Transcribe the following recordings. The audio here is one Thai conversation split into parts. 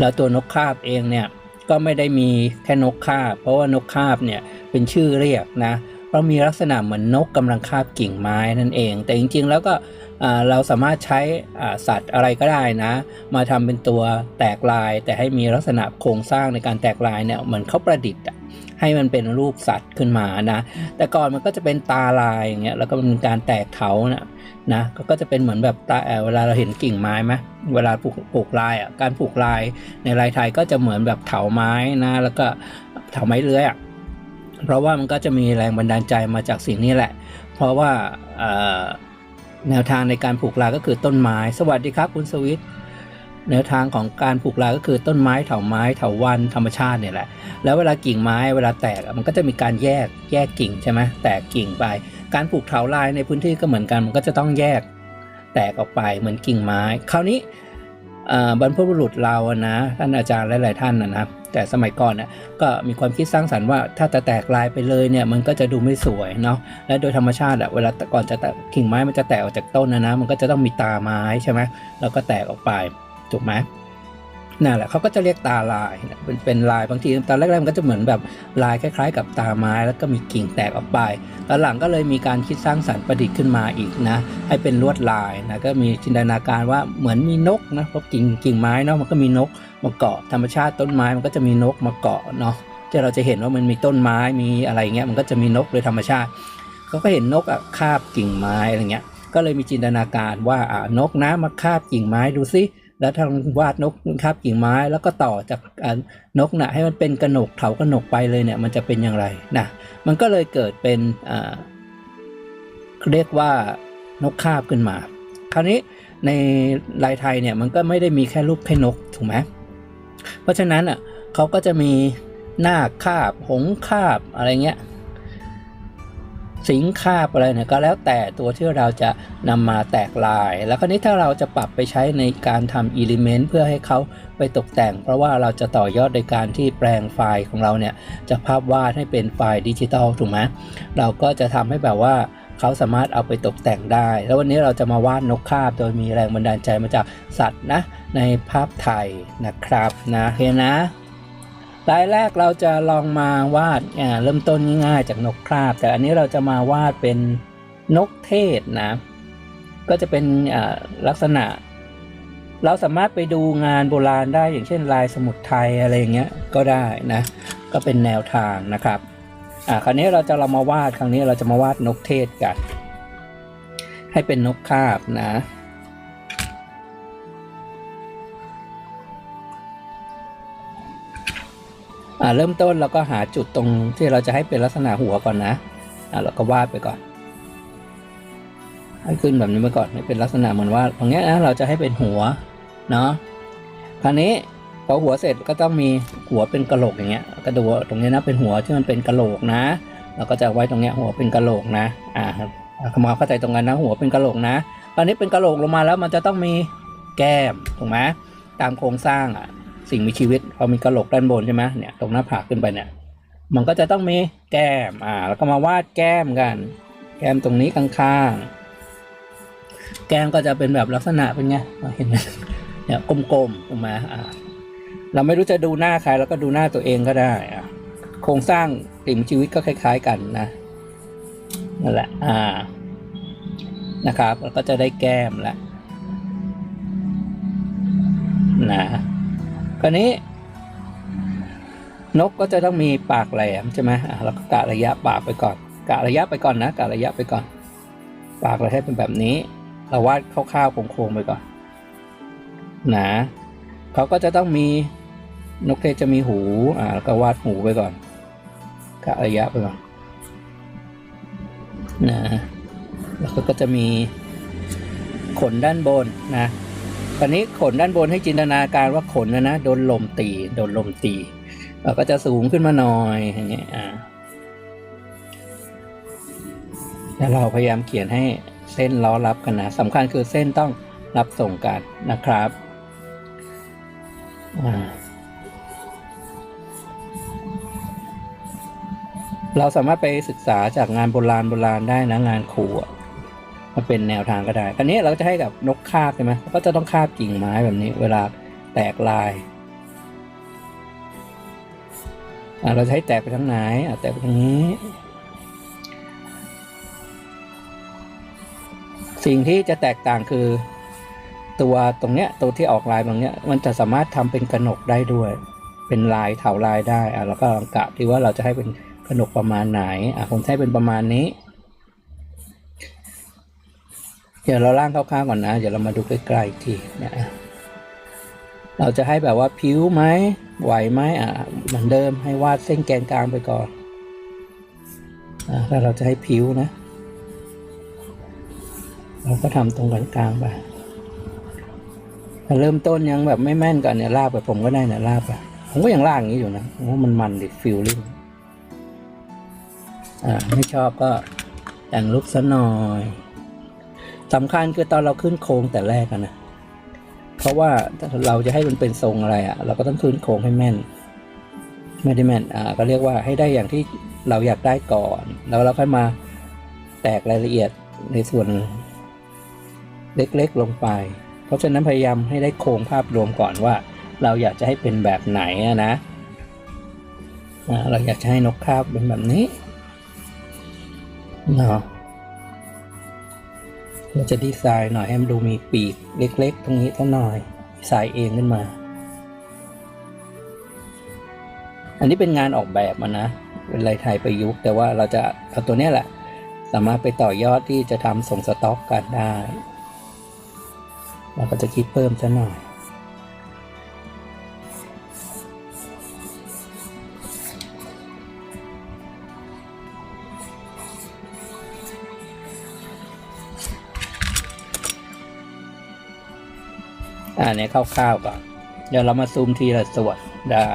แล้วตัวนกคาบเองเนี่ยก็ไม่ได้มีแค่นกคาบ เพราะว่านกคาบเนี่ยเป็นชื่อเรียกนะ เพราะมีลักษณะเหมือนนกกำลังคาบกิ่งไม้นั่นเอง แต่จริงๆแล้วก็เราสามารถใช้สัตว์อะไรก็ได้นะ มาทำเป็นตัวแตกลาย แต่ให้มีลักษณะโครงสร้างในการแตกลายเนี่ยเหมือนเขาประดิษฐ์ให้มันเป็นรูปสัตว์ขึ้นมานะ แต่ก่อนมันก็จะเป็นตาลายอย่างเงี้ยแล้วก็เป็นการแตกเขานะนะก็จะเป็นเหมือนแบบตาเวลาเราเห็นกิ่งไม้ไหมเวลาผูกผูกลายอะการผูกลายในลายไทยก็จะเหมือนแบบเถาไม้นะแล้วก็เถาไม้เลื้อยอะ เพราะว่ามันก็จะมีแรงบันดาลใจมาจากสิ่งนี้แหละ เพราะว่าแนวทางในการผูกลาก็คือต้นไม้ สวัสดีครับคุณสวิทย์แนวทางของการผูกลาก็คือต้นไม้เถาไม้เถาวันธรรมชาติเนี่ยแหละ แล้วเวลากิ่งไม้เวลาแตกมันก็จะมีการแยกแยกกิ่งใช่ไหมแตกกิ่งไป การปลูกเถาลายในพื้นที่ก็เหมือนกันมันก็จะต้องแยกแตกออกไปเหมือนกิ่งไม้ คราวนี้ บรรพบุรุษเราอะนะท่านอาจารย์หลาย ๆ ท่านนะนะแต่สมัยก่อนน่ะก็มีความคิดสร้างสรรค์ว่าถ้าจะแตกลายไปเลยเนี่ยมันก็จะดูไม่สวยเนาะและโดยธรรมชาติอะเวลาก่อนจะแตกกิ่งไม้มันจะแตกออกจากต้นนะนะมันก็จะต้องมีตาไม้ใช่ไหมแล้วก็แตกออกไปถูกไหม นั่นแหละเขาก็จะเรียกตาลายเป็นเป็นลายบางทีตอนแรกๆมันก็จะเหมือนแบบลายคล้าย ๆ กับตาไม้แล้วก็มีกิ่งแตกออกไปตอนหลังก็เลยมีการคิดสร้างสรรค์ประดิษฐ์ขึ้นมาอีกนะ ให้เป็นลวดลายนะก็มีจินตนาการว่าเหมือนมีนกนะเพราะกิ่งกิ่งไม้เนาะมันก็มีนกมาเกาะธรรมชาติต้นไม้มันก็จะมีนกมาเกาะเนาะที่เราจะเห็นว่ามันมีต้นไม้มีอะไรเงี้ยมันก็จะมีนกโดยธรรมชาติเขาก็เห็นนกอะคาบกิ่งไม้อะไรเงี้ยก็เลยมีจินตนาการว่าอ่านกนะมาคาบกิ่งไม้ดูซิ แล้วทางวาดนกคาบกิ่งไม้ แล้วก็ต่อจากนกนะให้มันเป็นกระหนกเถากระหนกไปเลยเนี่ยมันจะเป็นอย่างไรนะมันก็เลยเกิดเป็นเรียกว่านกคาบขึ้นมา คราวนี้ในลายไทยเนี่ยมันก็ไม่ได้มีแค่รูปแค่นกถูกไหมเพราะฉะนั้นอะเขาก็จะมีหน้าคาบ หงคาบอะไรเงี้ย สิงคาบอะไรเนี่ยก็แล้วแต่ตัวที่เราจะนำมาแตกลาย แล้วคราวนี้ถ้าเราจะปรับไปใช้ในการทำอิเลเมนต์เพื่อให้เขาไปตกแต่ง เพราะว่าเราจะต่อยอดในการที่แปลงไฟล์ของเราเนี่ยจากภาพวาดให้เป็นไฟล์ดิจิตอลถูกไหมเราก็จะทำให้แบบว่าเขาสามารถเอาไปตกแต่งได้ แล้ววันนี้เราจะมาวาดนกคาบ โดยมีแรงบันดาลใจมาจากสัตว์นะในภาพไทยนะครับนะเห็นนะ รายแรกเราจะลองมาวาดอ่าเริ่มต้นง่ายๆจากนกคราบ แต่อันนี้เราจะมาวาดเป็นนกเทศนะ ก็จะเป็นอ่าลักษณะ เราสามารถไปดูงานโบราณได้อย่างเช่นลายสมุดไทยอะไรอย่างเงี้ยก็ได้นะ ก็เป็นแนวทางนะครับอ่าคราวนี้เราจะเรามาวาดครั้งนี้เราจะมาวาดนกเทศกัน ให้เป็นนกคาบนะ เริ่มต้นเราก็หาจุดตรงที่เราจะให้เป็นลักษณะหัวก่อนนะอ่าเราก็วาดไปก่อน ให้ขึ้นแบบนี้ไปก่อนให้เป็นลักษณะเหมือนว่าตรงเนี้ยนะเราจะให้เป็นหัวเนาะคราวนี้พอหัวเสร็จก็ต้องมีหัวเป็นกระโหลกอย่างเงี้ยก็ดูตรงนี้นะเป็นหัวที่มันเป็นกระโหลกนะ เราก็จะไว้ตรงเนี้ยหัวเป็นกระโหลกนะอ่าคำว่าเข้าใจตรงกันนะหัวเป็นกระโหลกนะตอนนี้เป็นกระโหลกลงมาแล้วมันจะต้องมีแก้มถูกไหมตามโครงสร้างอะ สิ่งมีชีวิตพอมีกระโหลกด้านบนใช่ไหมเนี่ยตรงหน้าผากขึ้นไปเนี่ย มันก็จะต้องมีแก้มอ่าแล้วก็มาวาดแก้มกัน แก้มตรงนี้ข้างๆแก้มก็จะเป็นแบบลักษณะเป็นไงเห็นไหมเนี่ยกลมๆถูกไหมอ่าเราไม่รู้จะดูหน้าใครแล้วก็ดูหน้าตัวเองก็ได้อะโครงสร้างสิ่งมีชีวิตก็คล้าย ๆ กันนะนั่นแหละอ่านะครับแล้วก็จะได้แก้มล้วนะ คราวนี้ นกก็จะต้องมีปากแหลมใช่ไหมเราก็กะระยะปากไปก่อน กะระยะไปก่อนนะกะระยะไปก่อน ปากเราให้เป็นแบบนี้ เราวาดคร่าวๆโครงๆไปก่อนนะเขาก็จะต้องมีนกเทศจะมีหู อ่าแล้วก็วาดหูไปก่อนกะระยะไปก่อนนะแล้วก็จะมีขนด้านบนนะ ตอนนี้ขนด้านบนให้จินตนาการว่าขนนะนะโดนลมตีโดนลมตีเราก็จะสูงขึ้นมาหน่อยอย่างเงี้ยอ่าแล้วเราพยายามเขียนให้เส้นล้อรับกันนะสำคัญคือเส้นต้องรับส่งกันนะครับเราสามารถไปศึกษาจากงานโบราณโบราณได้นะงานครูอะ มาเป็นแนวทางก็ได้คราวนี้เราจะให้กับนกคาบใช่ไหมก็จะต้องคาบกิ่งไม้แบบนี้ เวลาแตกลายเราจะให้แตกไปทางไหนอะแตกไปทางนี้ สิ่งที่จะแตกต่างคือ ตัวตรงเนี้ยตัวที่ออกลายตรงเนี้ย มันจะสามารถทำเป็นกระหนกได้ด้วย เป็นลายเถาลายได้อะแล้วก็กะที่ว่าเราจะให้เป็นกระหนกประมาณไหนอะผมใช้เป็นประมาณนี้ เดี๋ยวเราล่างคร่าวๆก่อนนะ เดี๋ยวเรามาดูใกล้ๆอีกทีนะเราจะให้แบบว่าผิวไหมไหวไหมอะเหมือนเดิมให้วาดเส้นแกนกลางไปก่อนอะถ้าเราจะให้ผิวนะ เราก็ทำตรงกลางไปเริ่มต้นยังแบบไม่แม่นก่อนเนี่ยลากไปผมก็ได้เนี่ยลากไปผมก็ยังลากอย่างนี้อยู่นะผมว่ามันมันดิฟิลลิ่งอ่าไม่ชอบก็แต่งลุกซะหน่อย สำคัญคือตอนเราขึ้นโครงแต่แรกนะเพราะว่าเราจะให้มันเป็นทรงอะไรอะ่ะ เราก็ต้องขึ้นโครงให้แม่น ไม่ได้แม่นอ่าก็เรียกว่าให้ได้อย่างที่เราอยากได้ก่อน แล้วเราค่อยมาแตกรายละเอียดในส่วนเล็กๆลงไป เพราะฉะนั้นพยายามให้ได้โครงภาพรวมก่อนว่า เราอยากจะให้เป็นแบบไหนนะอ่าเราอยากจะให้นกคาบเป็นแบบนี้เนาะ เราจะดีไซน์หน่อยให้มันดูมีปีกเล็ก ๆ ตรงนี้สักหน่อยดีไซน์เองขึ้นมา อันนี้เป็นงานออกแบบมานะ เป็นลายไทยประยุกต์ แต่ว่าเราจะเอาตัวเนี้ยแหละ สามารถไปต่อยอดที่จะทำส่งสต็อกกันได้ เราก็จะคิดเพิ่มซะหน่อย อ่าเนี่ยคร่าวๆก่อน เดี๋ยวเรามาซูมทีละส่วนได้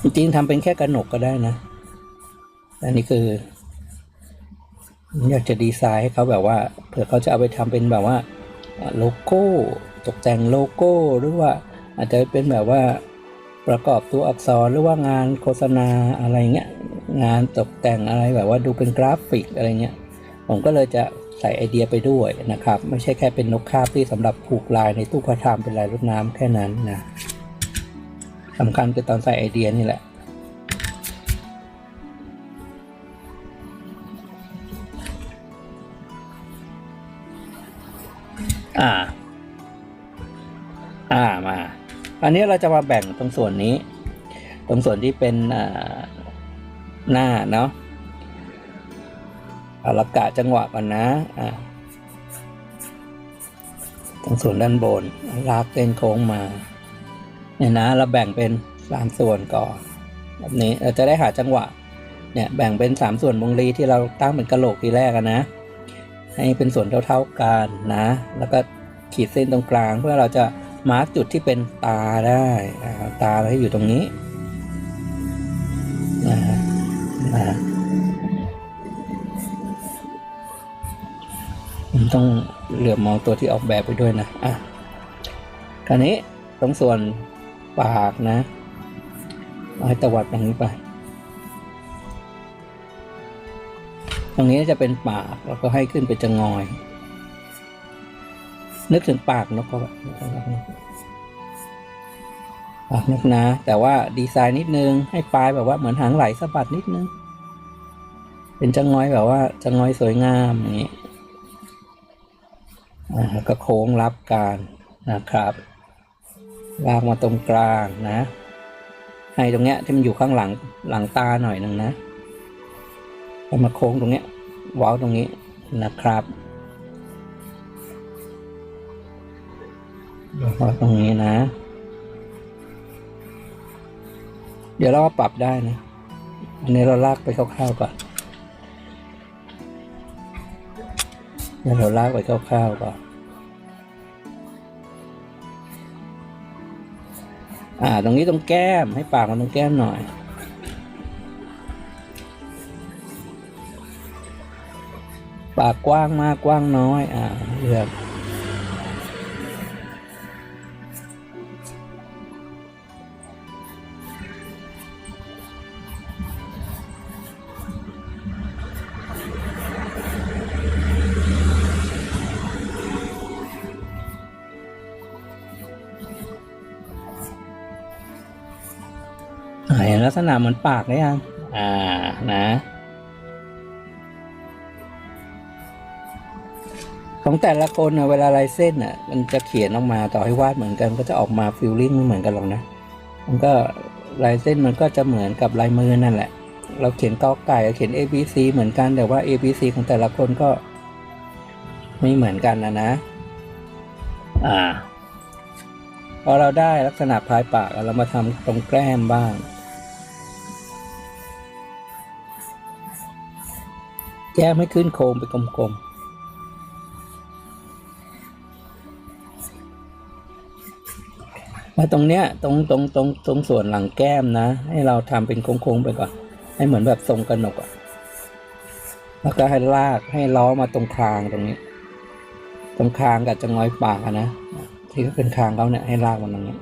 จริงๆทำเป็นแค่กระหนกก็ได้นะ อันนี้คือ อยากจะดีไซน์ให้เขาแบบว่า เผื่อเขาจะเอาไปทำเป็นแบบว่า โลโก้ ตกแต่งโลโก้หรือว่า อาจจะเป็นแบบว่า ประกอบตัวอักษรหรือว่างานโฆษณาอะไรเงี้ยงานตกแต่งอะไรแบบว่าดูเป็นกราฟิกอะไรเงี้ยผมก็เลยจะใส่ไอเดียไปด้วยนะครับ ไม่ใช่แค่เป็นนกคาบที่สำหรับผูกลายในตู้กระทำเป็นลายรดน้ำแค่นั้นนะสำคัญคือตอนใส่ไอเดียนี่แหละอ่า อ่ามา อันนี้เราจะมาแบ่งตรงส่วนนี้ ตรงส่วนที่เป็นหน้าเนาะเอาละกะจังหวะก่อนนะอ่าตรงส่วนด้านบน ลากเส้นโค้งมาเนี่ยนะเราแบ่งเป็นสามส่วนก่อนแบบนี้เราจะได้หาจังหวะเนี่ยแบ่งเป็นสามส่วนวงรีที่เราตั้งเป็นกระโหลกทีแรกนะ ให้เป็นส่วนเท่าๆกันนะ แล้วก็ขีดเส้นตรงกลางเพื่อเราจะ มาร์กจุดที่เป็นตาได้ตาเราให้อยู่ตรงนี้นะนะผมต้องเหลือบมองตัวที่ออกแบบไปด้วยนะอะคราวนี้ตรงส่วนปากนะเอาให้ตวัดตรงนี้ไป ตรงนี้จะเป็นปากแล้วก็ให้ขึ้นไปจะงอย นึกถึงปากนกก็แบบปากนกนะ แต่ว่าดีไซน์นิดนึง ให้ปลายแบบว่าเหมือนหางไหลสะบัดนิดนึง เป็นจะงอยแบบว่าจะงอยสวยงามอย่างนี้แล้วก็โค้งรับการนะครับ ลากมาตรงกลางนะ ให้ตรงเนี้ยที่มันอยู่ข้างหลังหลังตาหน่อยหนึ่งนะให้มาโค้งตรงเนี้ยว้าตรงนี้นะครับ เว้าตรงนี้นะ เดี๋ยวเราปรับได้นะ อันนี้เราลากไปคร่าวๆก่อนเดี๋ยวเราลากไปคร่าวๆก่อนอ่า ตรงนี้ตรงแก้มให้ปากมันตรงแก้มหน่อยปากกว้างมากกว้างน้อย อ่าเลือก ลักษณะเหมือนปากได้ยัง อ่า นะ ของแต่ละคนนะเวลาลายเส้นอะ มันจะเขียนออกมาต่อให้วาดเหมือนกัน ก็จะออกมาฟิลลิ่งไม่เหมือนกันหรอกนะ มันก็ลายเส้นมันก็จะเหมือนกับลายมือนั่นแหละ เราเขียนกอไก่เขียน A B C เหมือนกัน แต่ว่า A B C ของแต่ละคนก็ ไม่เหมือนกันนะนะ อ่าพอเราได้ลักษณะพายปากเรามาทำตรงแก้มบ้าง แก้มให้ขึ้นโค้งไปกลมๆมาตรงเนี้ยตรงตรงตรงตรงส่วนหลังแก้มนะ ให้เราทำเป็นโค้งๆไปก่อน ให้เหมือนแบบทรงกระหนกอะแล้วก็ให้ลากให้ล้อมาตรงคางตรงนี้ ตรงคางกับจะงอยปากนะที่ก็เป็นคางเขาเนี่ยให้ลากมันตรงนี้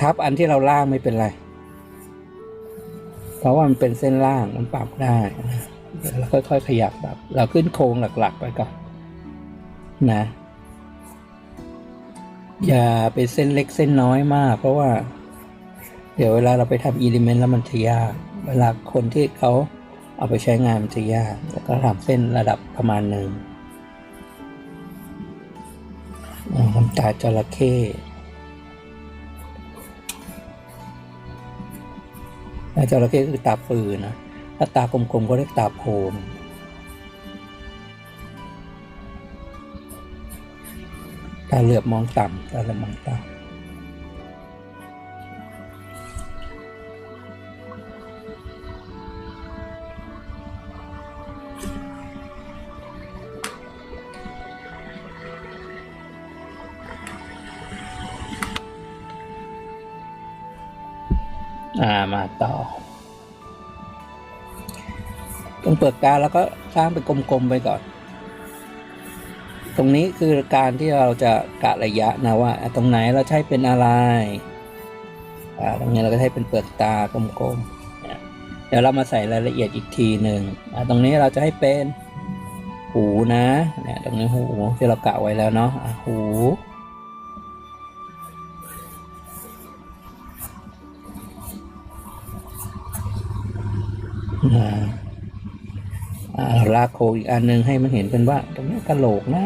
ทับอันที่เราล่างไม่เป็นไร เพราะว่ามันเป็นเส้นล่างมันปรับได้นะ เราค่อยๆขยับแบบ เราขึ้นโครงหลักๆไปก่อนนะ อย่าเป็นเส้นเล็กเส้นน้อยมาก เพราะว่า เดี๋ยวเวลาเราไปทำอิเลเมนต์แล้วมันจะยาก เวลาคนที่เขาเอาไปใช้งานมันจะยากแล้วก็ทำเส้นระดับประมาณหนึ่งอ่าน้ำตาจระเข้ตาจระเข้คือตาปืนนะ ถ้าตากลมๆก็เรียกตาโพนตาเหลือบมองต่ำตาเหลือบมองต่ำอ่ามาต่อ เปลือกกาแล้วก็สร้างเป็นกลมๆไปก่อน ตรงนี้คือการที่เราจะกะระยะนะว่าตรงไหนเราใช้เป็นอะไรอ่าตรงนี้เราก็ใช้เป็นเปลือกตากลมๆเดี๋ยวเรามาใส่รายละเอียดอีกทีหนึ่งอ่าตรงนี้เราจะให้เป็นหูนะเนี่ยตรงนี้หูที่เรากะไว้แล้วเนาะะหูอ่าาโคอีกอันหนึงให้มันเห็นเป็นว่า ตรงนี้กระโหลกนะ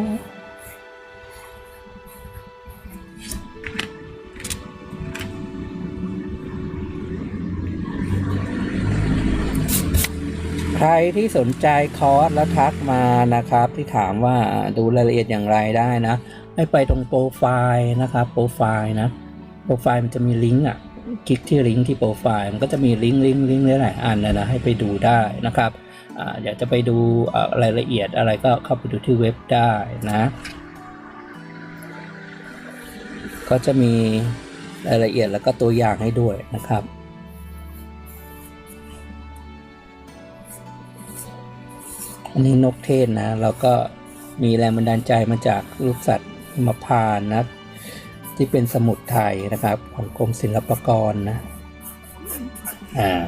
ใครที่สนใจคอร์สแล้วทักมานะครับ ที่ถามว่าดูรายละเอียดอย่างไรได้นะ ให้ไปตรงโปรไฟล์นะครับ โปรไฟล์นะ โปรไฟล์มันจะมีลิงก์อะ คลิกที่ลิงก์ที่โปรไฟล์มันก็จะมีลิงก์ลิงก์ลิงก์หลายอันนะนะให้ไปดูได้นะครับอยากจะไปดูอ่ารายละเอียดอะไรก็เข้าไปดูที่เว็บได้นะ ก็จะมีรายละเอียดแล้วก็ตัวอย่างให้ด้วยนะครับอันนี้นกเทศนะแล้วก็มีแรงบันดาลใจมาจากลูกสัตว์หิมพานนะ ที่เป็นสมุดไทยนะครับ ของกรมศิลปากรนะ อ่า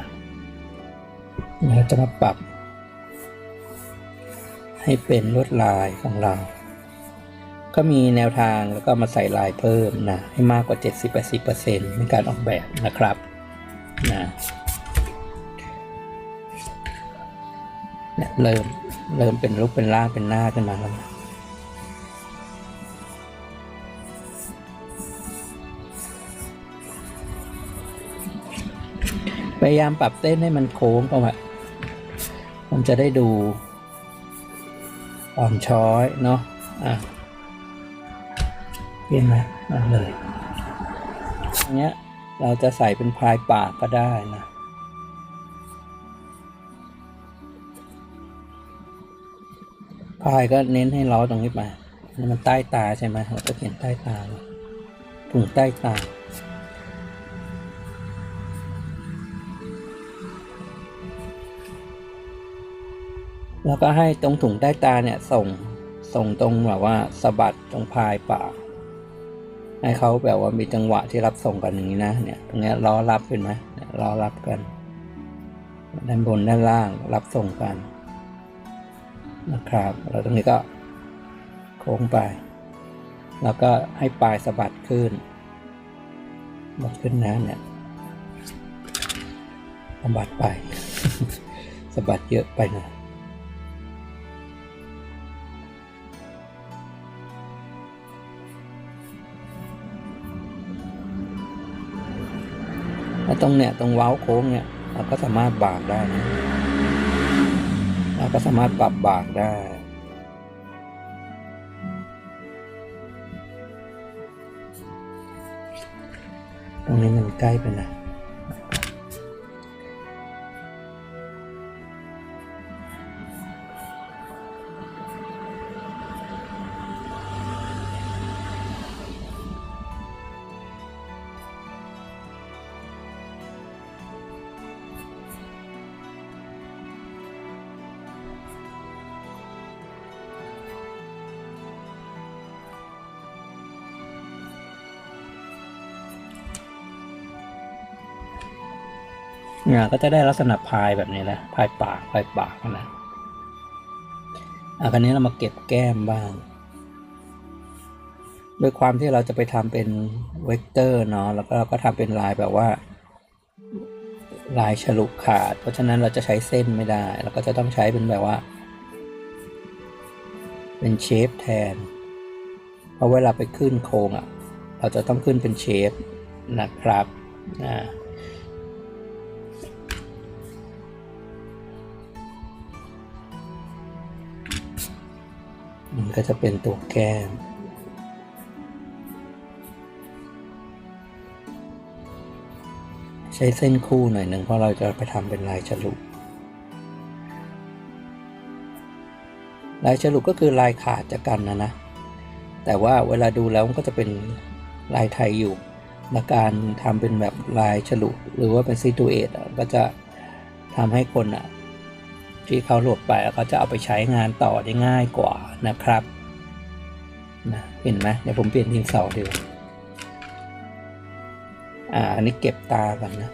เราจะมาปรับ ให้เป็นลวดลายของเรา ก็มีแนวทางแล้วก็มาใส่ลายเพิ่มนะ ให้มากกว่า 70-80%ในการออกแบบนะครับนะเนี่ยเริ่ม เริ่มเป็นรูปเป็นร่างเป็นหน้าขึ้นมาแล้วนะ ยายามปรับเส้นให้มันโค้งเข้ามามันจะได้ดูอ่อนช้อยเนาะอะเห็นไหมนั่นเลยอันเนี้ยเราจะใส่เป็นพายปากก็ได้นะพายก็เน้นให้ล้อตรงนี้ไปมันใต้ตาใช่ไหมเราก็เขียนใต้ตาถุงใต้ตา แล้วก็ให้ตรงถุงใต้ตาเนี่ยส่งส่งตรงแบบว่าสะบัดตรงพายปากให้เขาแบบว่ามีจังหวะที่รับส่งกันอย่างนี้นะเนี่ยตรงเนี้ยล้อรับเห็นไหมล้อรับกันด้านบนด้านล่างรับส่งกันนะครับแล้วตรงนี้ก็โค้งไป แล้วก็ให้ปลายสะบัดขึ้นสะบัดขึ้นนะเนี่ยสะบัดไปสะบัดเยอะไปหน่อย แล้วตรงเนี้ยตรงเว้าโค้งเนี่ยเราก็สามารถบากได้นะเราก็สามารถปรับบากได้ตรงนี้มันใกล้ไปหนะ นี่ยก็จะได้ลักษณะพายแบบนี้แหละพายปากพายปากนะอะคราวนี้เรามาเก็บแก้มบ้างด้วยความที่เราจะไปทำเป็นเวกเตอร์เนาะแล้วก็เราก็ทำเป็นลายแบบว่า ลายฉลุขาด เพราะฉะนั้นเราจะใช้เส้นไม่ได้ เราก็จะต้องใช้เป็นแบบว่า เป็นเชฟแทน เพราะเวลาไปขึ้นโครงอะ เราจะต้องขึ้นเป็นเชฟนะครับนะ มันก็จะเป็นตัวแก้ม ใช้เส้นคู่หน่อยหนึ่งเพราะเราจะไปทำเป็นลายฉลุลายฉลุก็คือลายขาดจากกันนะนะ แต่ว่าเวลาดูแล้วมันก็จะเป็นลายไทยอยู่และการทำเป็นแบบลายฉลุหรือว่าเป็นซิตูเอตก็จะทำให้คนอะ ที่เขาโหลดไปแล้วเขาจะเอาไปใช้งานต่อได้ง่ายกว่านะครับนะเห็นไหมเดี๋ยวผมเปลี่ยนดินสอดีกว่าอ่าอันนี้เก็บตากันนะ